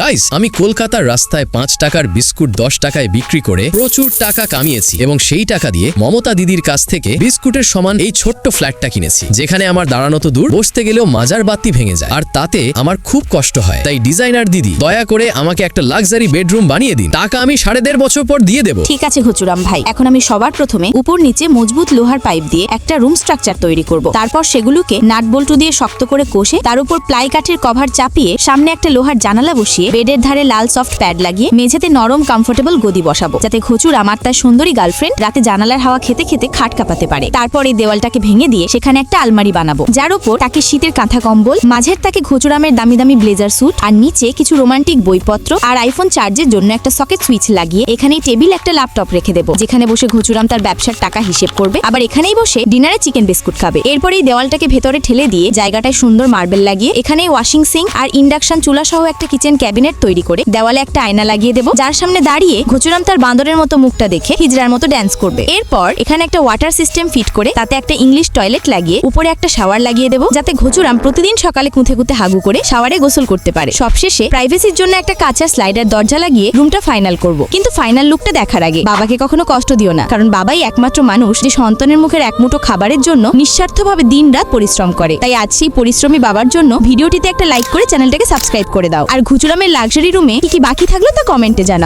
Guys আমি কলকাতার রাস্তায় পাঁচ টাকার বিস্কুট দশ টাকায় বিক্রি করে প্রচুর টাকা কামিয়েছি এবং সেই টাকা দিয়ে মমতা দিদির কাছ থেকে বিস্কুটের সমান এই ছোট্ট ফ্ল্যাটটা কিনেছি, যেখানে আমার দাঁড়ানো তো দূর, বসতে গেলেও মাজার বাতি ভেঙে যায়। আর তাতে আমার খুব কষ্ট হয়, তাই ডিজাইনার দিদি দয়া করে আমাকে একটা লাক্সারি বেডরুম বানিয়ে দিন। টাকা আমি সাড়ে দেড় বছর পর দিয়ে দেবো। ঠিক আছে ঘুচুরাম ভাই, এখন আমি সবার প্রথমে উপর নিচে মজবুত লোহার পাইপ দিয়ে একটা রুম স্ট্রাকচার তৈরি করব। তারপর সেগুলোকে নাট বল্টু দিয়ে শক্ত করে কষে তার উপর প্লাই কাঠের কভার চাপিয়ে সামনে একটা লোহার জানালা বসিয়ে বেডের ধারে লাল সফট প্যাড লাগিয়ে মেঝেতে নরম কমফোর্টেবল গদি বসাবো। যাতে ঘুচুর আমার তার সুন্দরী গার্লফ্রেন্ড রাতে জানালার হাওয়া খেতে খেতে খাট কাঁপাতে পারে। তারপর এই দেওয়ালটাকে ভেঙে দিয়ে সেখানে একটা আলমারি বানাবো। যার উপর তাকে শীতের কাঁথা কম্বল, মাঝের তাকে ঘুচুরামের দামি দামি ব্লেজার স্যুট আর নিচে কিছু রোমান্টিক বইপত্র আর আইফোন চার্জের জন্য একটা সকেট সুইচ লাগিয়ে এখানেই টেবিল একটা ল্যাপটপ রেখে দেবো। যেখানে বসে ঘুচুরাম তার ব্যবসার টাকা হিসেব করবে। আবার এখানেই বসে ডিনারে চিকেন বিস্কুট খাবে। এরপর এই দেওয়ালটাকে ভেতরে ঠেলে দিয়ে জায়গাটায় সুন্দর মার্বেল লাগিয়ে এখানে ওয়াশিং সিঙ্ক আর ইন্ডাকশন চুলা সহ একটা কিচেন ক্যাবিনেট তৈরি করে দেওয়ালে একটা আয়না লাগিয়ে দেবো। যার সামনে দাঁড়িয়ে ঘুচুরাম তার বান্দরের মতো মুখটা দেখে হিজড়ার মতো ড্যান্স করবে। এরপর এখানে একটা ওয়াটার সিস্টেম ফিট করে তাতে একটা ইংলিশ টয়লেট লাগিয়ে উপরে একটা শাওয়ার লাগিয়ে দেবো, যাতে ঘুচুরাম প্রতিদিন সকালে কুঁথে কুঁথে হাগু করে শাওয়ারে গোসল করতে পারে। সবশেষে প্রাইভেসির জন্য একটা কাঁচা স্লাইডার দরজা লাগিয়ে রুমটা ফাইনাল করব। কিন্তু ফাইনাল লুকটা দেখার আগে বাবাকে কখনো কষ্ট দিও না, কারণ বাবাই একমাত্র মানুষ যে সন্তানের মুখের এক মুঠো খাবারের জন্য নিঃস্বার্থভাবে দিনরাত পরিশ্রম করে। তাই আজ সেই পরিশ্রমী বাবার জন্য ভিডিওটিতে একটা লাইক করে চ্যানেলটাকে সাবস্ক্রাইব করে দাও। আর ঘুচুরামের লাক্সারি রুমে কি কি বাকি থাকল তা কমেন্টে জানাও।